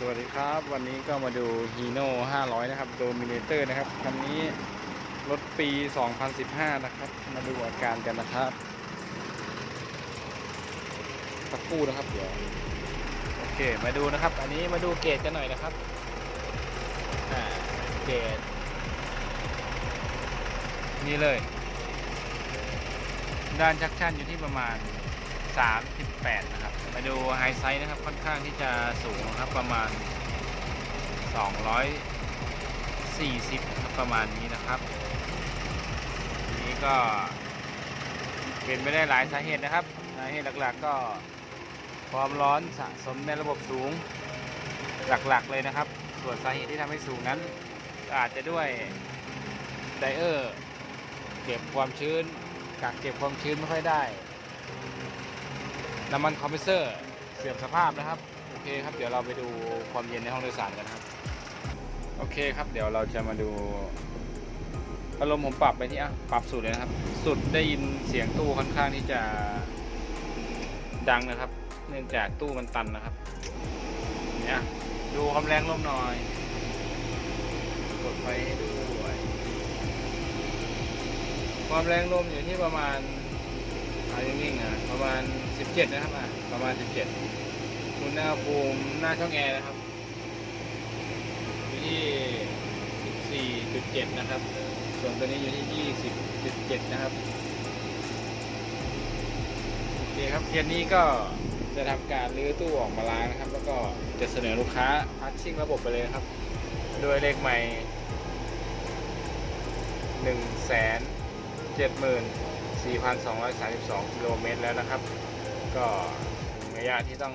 สวัสดีครับวันนี้ก็มาดู Hino 500 นะครับ Dominator นะครับคันนี้รถปี 2015 นะครับ มาดูอาการกันนะครับสักครู่นะครับเดี๋ยวโอเคมาดูนะครับ อันนี้มาดูเกจกันหน่อยนะครับอ่าเกจนี่เลย ด้านชักชั่นอยู่ที่ประมาณ 38 นะครับ มาดูไฮไซส์นะครับ ค่อนข้างที่จะสูงนะครับ ประมาณ 240นะครับประมาณนี้นะครับนี้ก็เป็นไปได้หลายสาเหตุนะครับ สาเหตุหลักๆก็ความร้อนสะสมในระบบสูงหลักๆเลยนะครับ ส่วนสาเหตุที่ทำให้สูงนั้น อาจจะด้วยไดเออร์เก็บความชื้นกักเก็บความชื้นไม่ค่อยได้ น้ำมันคอมเพรสเซอร์เสื่อมสภาพนะครับ โอเคครับเดี๋ยวเราไปดูความเย็นในห้องโดยสารกันครับ โอเคครับ เดี๋ยวเราจะมาดูอารมณ์ผมปรับไปที่อะปรับสุดเลยนะครับ สุดได้ยินเสียงตู้ค่อนข้างที่จะดังนะครับ เนื่องจากตู้มันตันนะครับเนี่ยดูความแรงลมหน่อยกดไฟให้ด้วยความแรงลมอยู่ที่ประมาณอายุนิ่งๆอะประมาณ 17 นะครับอะประมาณ 17อุณหภูมิหน้าช่องแอร์นะครับอยู่ที่ 14.7 นะครับ ส่วนตัวนี้อยู่ที่ 20.7 นะครับโอเคครับเทียนนี้ก็จะทำการรื้อตู้ออกมาล้างนะครับ แล้วก็จะเสนอลูกค้าพัชชิ่งระบบไปเลยครับ โดยเลขใหม่1 7 4 2 3 2 กิโลเมตรแล้วนะครับ ก็ถึงระยะที่ต้อง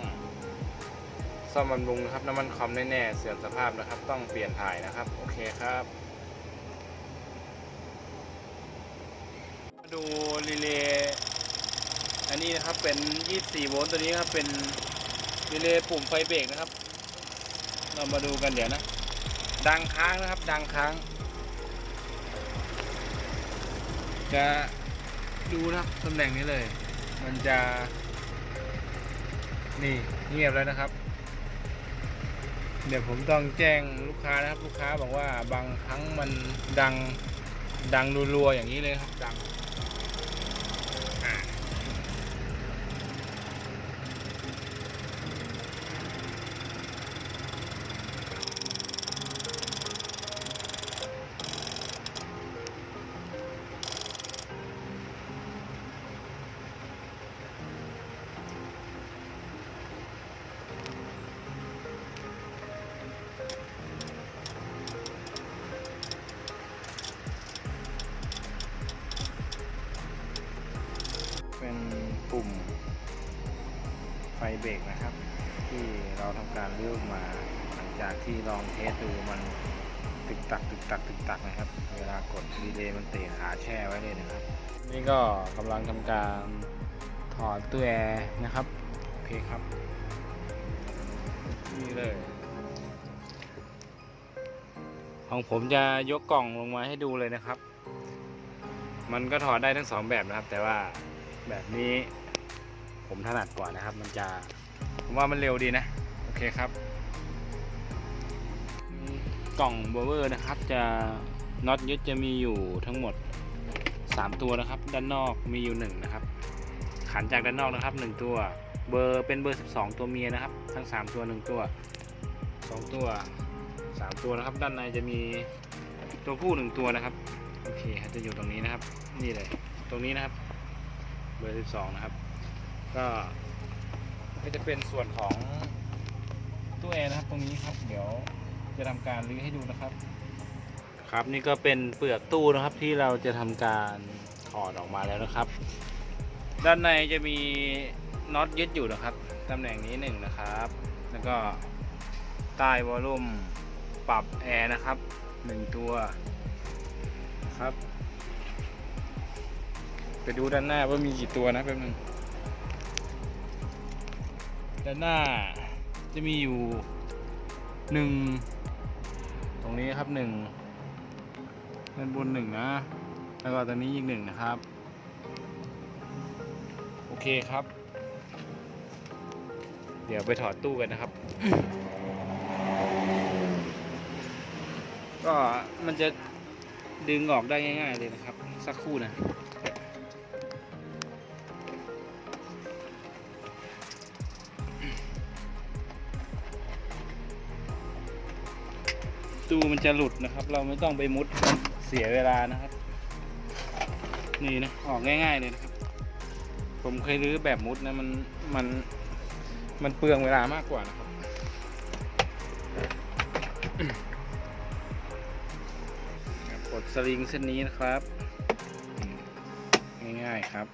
ซ่อมบำรุงนะครับน้ำมันคอมแน่ๆเสื่อมสภาพนะครับ ต้องเปลี่ยนถ่ายนะครับ โอเคครับ มาดูรีเลย์อันนี้นะครับเป็น 24 โวลต์ตัวนี้ครับเป็นรีเลย์ปุ่มไฟเบรกนะครับ เรามาดูกันเดี๋ยวนะ ดังค้างนะครับ ดังค้าง จะดูนะครับตำแหน่งนี้เลย มันจะ นี่เงียบแล้วนะครับ เดี๋ยวผมต้องแจ้งลูกค้านะครับ ลูกค้าบอกว่าบางครั้งมันดังดังรัวๆอย่างนี้เลยครับดัง เบรกนะครับ ที่เราทำการเลือกมาหลังจากที่ลองเทสดูมันตึกตักตึกตักตึกตักนะครับ เวลากดรีเลย์มันเตะขาแช่ไว้เลยนะครับ นี่ก็กำลังทำการถอดตัวแอร์นะครับโอเคครับนี่เลย ของผมจะยกกล่องลงมาให้ดูเลยนะครับ มันก็ถอดได้ทั้งสองแบบนะครับ แต่ว่าแบบนี้ ผมถนัดกว่านะครับ มันจะผมว่ามันเร็วดีนะ โอเคครับ กล่องเบเวอร์นะครับ จะน็อตยึดจะมีอยู่ทั้งหมด 3 ตัวนะครับ ด้านนอกมีอยู่1นะครับ ขันจากด้านนอกนะครับ 1 ตัว เบอร์เป็นเบอร์ 12 ตัวเมียนะครับ ทั้ง 3 ตัว 1 ตัว 2 ตัว 3 ตัวนะครับ ด้านในจะมีตัวผู้ 1 ตัวนะครับ โอเคครับจะอยู่ตรงนี้นะครับ นี่เลย ตรงนี้นะครับ เบอร์ 12 นะครับ ก็ก็จะเป็นส่วนของตู้แอร์นะครับ ตรงนี้ครับ เดี๋ยวจะทำการรื้อให้ดูนะครับ ครับนี่ก็เป็นเปลือกตู้นะครับที่เราจะทำการถอดออกมาแล้วนะครับ ด้านในจะมีน็อตยึดอยู่นะครับตำแหน่งนี้หนึ่งนะครับ แล้วก็ใต้วอลลุ่มปรับแอร์นะครับหนึ่งตัวครับ ไปดูด้านหน้าว่ามีกี่ตัวนะแป๊บนึง ด้านหน้าจะมีอยู่หนึ่งตรงนี้ครับหนึ่งด้านบนหนึ่งนะ แล้วก็ตรงนี้อีกหนึ่งนะครับ โอเคครับ เดี๋ยวไปถอดตู้กันนะครับ ก็มันจะดึงออกได้ง่าย ๆ เลยนะครับ สักครู่นะ ตู้มันจะหลุดนะครับ เราไม่ต้องไปมุดเสียเวลานะครับ นี่นะออกง่าย ๆเลยนะครับ ผมเคยรื้อแบบมุดนะมันมันมันเปลืองเวลามากกว่านะครับกดสลิงเส้นนี้นะครับ ง่ายๆครับ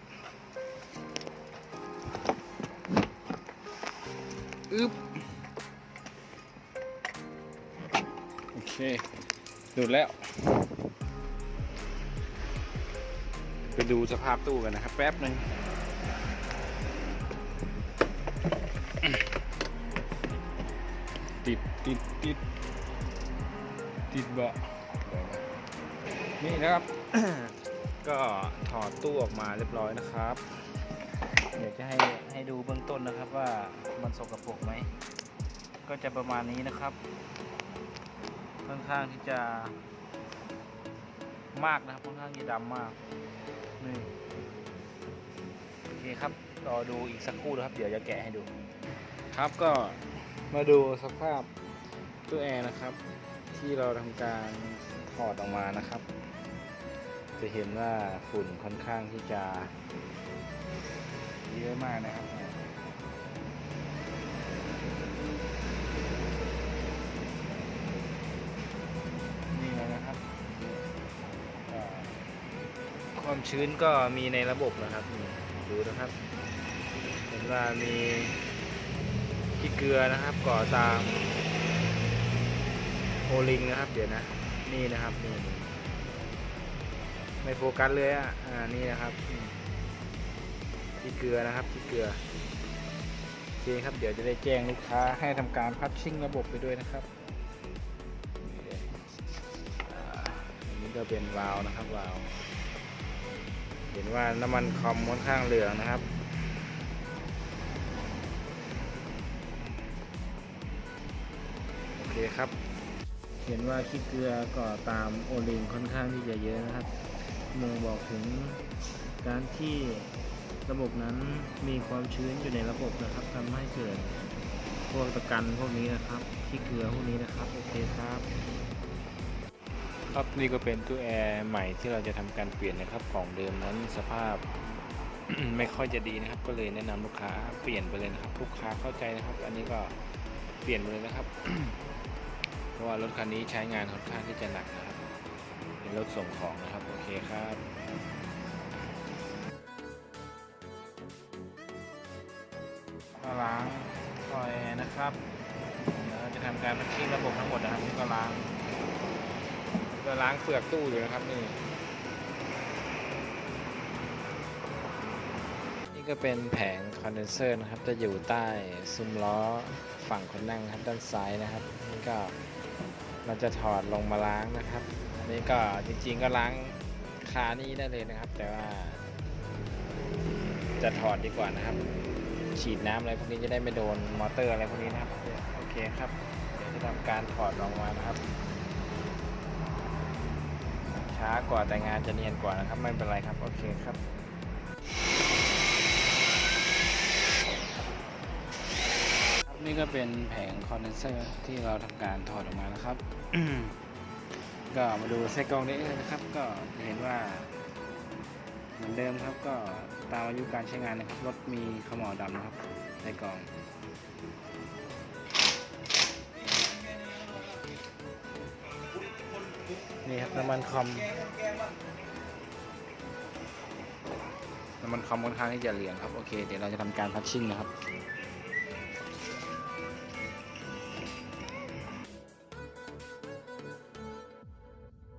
อึ๊บ เคดูดแล้ว ไปดูสภาพตู้กันนะครับ แป๊บหนึ่งติดติดติดติดเบาะนี่นะครับ ก็ถอดตู้ออกมาเรียบร้อยนะครับ เดี๋ยวจะให้ให้ดูเบื้องต้นนะครับว่ามันสกปรกไหม ก็จะประมาณนี้นะครับ ค่อนข้างที่จะมากนะครับค่อนข้างที่ดำมากนี่โอเคครับรอดูอีกสักครู่นะครับ เดี๋ยวจะแกะให้ดู ครับก็มาดูสภาพตู้แอร์นะครับ ที่เราทำการถอดออกมานะครับ จะเห็นว่าฝุ่นค่อนข้างที่จะเยอะมากนะครับ ความชื้นก็มีในระบบนะครับดูนะครับเห็นว่ามีขี้เกลือนะครับก่อตามโอลิงนะครับ เดี๋ยวนะ นี่นะครับนี่ไม่โฟกัสเลยอะอ่านี่นะครับขี้เกลือนะครับขี้เกลือโอเคครับเดี๋ยวจะได้แจ้งลูกค้าให้ทำการพัชชิ่งระบบไปด้วยนะครับอันนี้ก็เป็นวาล์วนะครับวาล์ว ห็นว่าน้ำมันคอมค่อนข้างเหลืองนะครับ โอเคครับ เห็นว่าขี้เกลือก็ตามโอลิงค่อนข้างที่จะเยอะนะครับมองบอกถึงการที่ระบบนั้นมีความชื้นอยู่ในระบบนะครับทำให้เกิดพวกตะกันพวกนี้นะครับขี้เกลือพวกนี้นะครับ โอเคครับ ครับนี่ก็เป็นตู้แอร์ใหม่ที่เราจะทำการเปลี่ยนนะครับกล่องเดิมนั้นสภาพไม่ค่อยจะดีนะครับ ก็เลยแนะนำลูกค้าเปลี่ยนไปเลยนะครับลูกค้าเข้าใจนะครับ อันนี้ก็เปลี่ยนไปเลยนะครับ เพราะว่ารถคันนี้ใช้งานค่อนข้างที่จะหนักนะครับ เป็นรถส่งของนะครับโอเคครับล้างคอยนะครับเดี๋ยวเราจะทำการพัชชิ่งระบบทั้งหมดนะครับนี่ก็ล้าง ก็ล้างเปลือกตู้อยู่นะครับนี่นี่ก็เป็นแผงคอนเดนเซอร์นะครับ จะอยู่ใต้ซุ้มล้อฝั่งคนนั่งครับด้านซ้ายนะครับนี่ก็เราจะถอดลงมาล้างนะครับ อันนี้ก็จริงๆก็ล้างคานี้ได้เลยนะครับ แต่ว่า จะถอดดีกว่านะครับ ฉีดน้ำอะไรพวกนี้จะได้ไม่โดนมอเตอร์อะไรพวกนี้นะครับ โอเคครับเดี๋ยวจะทำการถอดลงมานะครับ ช้ากว่าแต่งานจะเนียนกว่านะครับ ไม่เป็นไรครับ โอเคครับนี่ก็เป็นแผงคอนเดนเซอร์ที่เราทำการถอดออกมานะครับ ก็มาดูไส้กรองได้นะครับ ก็เห็นว่า เหมือนเดิมครับก็ตามอายุการใช้งานนะครับรถมีขมอดำนะครับไส้กรอง นี่ครับน้ำมันคอม น้ำมันคอมค่อนข้างที่จะเหลืองครับ โอเค เดี๋ยวเราจะทำการพัชชิ่งนะครับ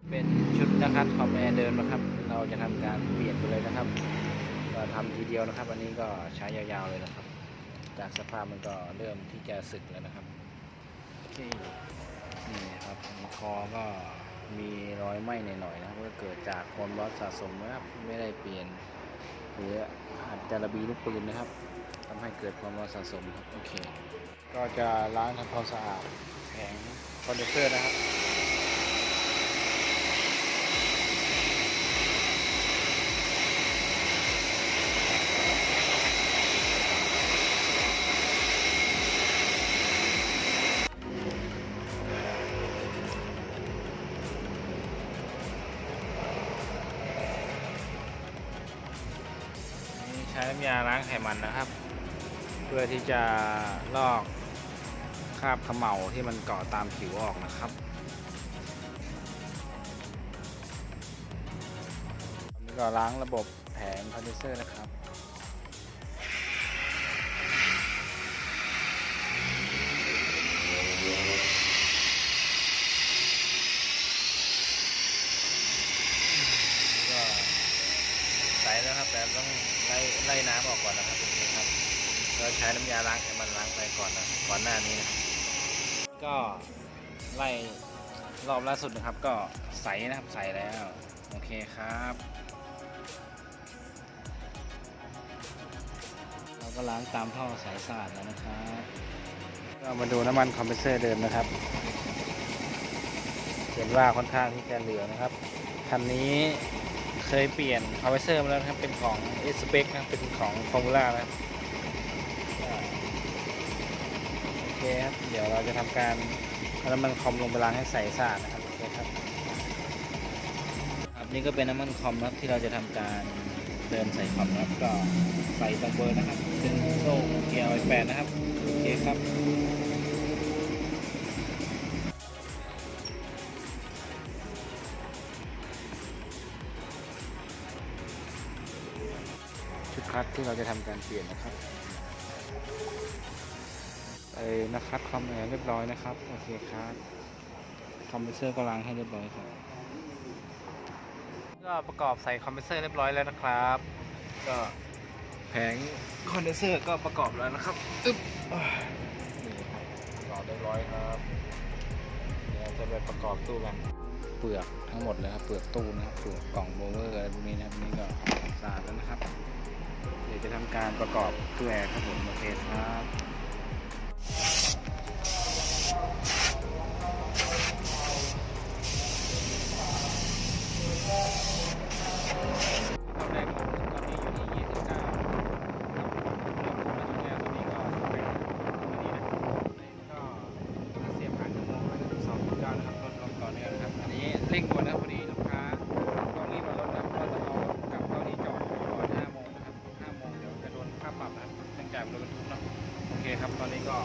เป็นชุดนะครับคอมแอร์เดิมนะครับ เราจะทำการเปลี่ยนไปเลยนะครับก็ทำทีเดียวนะครับ อันนี้ก็ใช้ยาวๆเลยนะครับ จากสภาพมันก็เริ่มที่จะสึกแล้วนะครับที่นี่ครับคอก็ มีรอยไหม้หน่อยๆนะครับก็เกิดจากความร้อนสะสมนะครับไม่ได้เปลี่ยนหรืออาจจะระบีลูกปืนนะครับทำให้เกิดความร้อนสะสมครับโอเค ก็จะล้างทำความสะอาดแผงคอนเดนเซอร์นะครับ ช้น้ำยาล้างไขมันนะครับ เพื่อที่จะลอกคราบขมเหลาที่มันเกาะตามผิวออกนะครับนี่ก็ล้างระบบแผงคอนเดนเซอร์นะครับ ไล่ไล่น้ำออกก่อนนะครับนี่ครับเราใช้น้ำยาล้างไขมันล้างไปก่อนนะก่อนหน้านี้นะก็ไล่รอบล่าสุดนะครับ ก็ใสนะครับใสแล้วโอเคครับเราก็ล้างตามท่อสายสะอาดแล้วนะครับก็มาดูน้ำมันคอมเพรสเซอร์เดิมนะครับเห็นว่าค่อนข้างที่จะเหลือนะครับคันนี้ เคยเปลี่ยนคอมเพรสเซอร์มาแล้วนะครับ เป็นของ s p e c นะครับเป็นของ Formula นะครับโอเคครับ เดี๋ยวเราจะทำการเอาน้ำมันคอมลงไปล้างให้ใสสะอาดนะครับโอเคครับครับนี่ก็เป็นน้ำมันคอมนะครับที่เราจะทำการเดินใส่คอมนะครับก็ใส่ตรงเบอร์นะครับเป็นโซ่เกียร์ไอแปดนะครับโอเคครับ ชุดคัดที่เราจะทำการเปลี่ยนนะครับเอ้นะครับคอมแอร์เรียบร้อยนะครับโอเคครับคอมเพรสเซอร์ก็ล้างให้เรียบร้อยครับก็ประกอบใส่คอมเพรสเซอร์เรียบร้อยแล้วนะครับ ก็แผงคอนเดนเซอร์ก็ประกอบแล้วนะครับอึ๊บอ่านี่ครับประกอบเรียบร้อยครับเดี๋ยวจะไปประกอบตู้กันเปลือกทั้งหมดเลยครับเปลือกตู้นะครับเปลือกกล่องโบเวอร์อะไรพวกนี้นะครับนี่ก็สะอาดแล้วนะครับ เดี๋ยวจะทำการประกอบตู้แอร์ครับผมโอเคครับ นะครับเนื่องจากรถบรรทุกเนาะโอเคครับ ตอนนี้ก็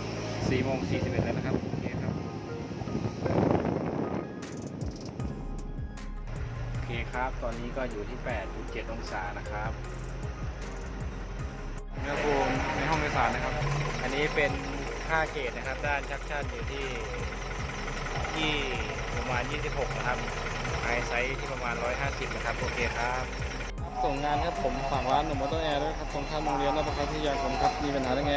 4โมง41แล้วนะครับ โอเคครับ โอเคครับ ตอนนี้ก็อยู่ที่ 8.7 องศานะครับอุณหภูมิในห้องโดยสารนะครับ อันนี้เป็นค่าเกรดนะครับ ด้านชักชั่นอยู่ที่ที่ประมาณ 26 นะครับไอไซส์ที่ประมาณ 150 นะครับ โอเคครับ ส่งงานครับผมฝากร้านหนุ่มมอเตอร์แอร์ด้วยครับตรงข้ามโรงเรียนรับประทานที่ยาคมครับมีปัญหาเรื่องไง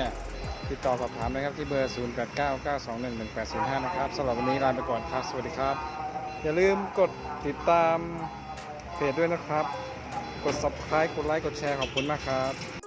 ติดต่อสอบถามนะครับที่เบอร์ 0899211805 นะครับสำหรับวันนี้ลาไปก่อนครับ สวัสดีครับ อย่าลืมกดติดตามเพจด้วยนะครับ กด subscribe กดไลค์กดแชร์ขอบคุณมากครับ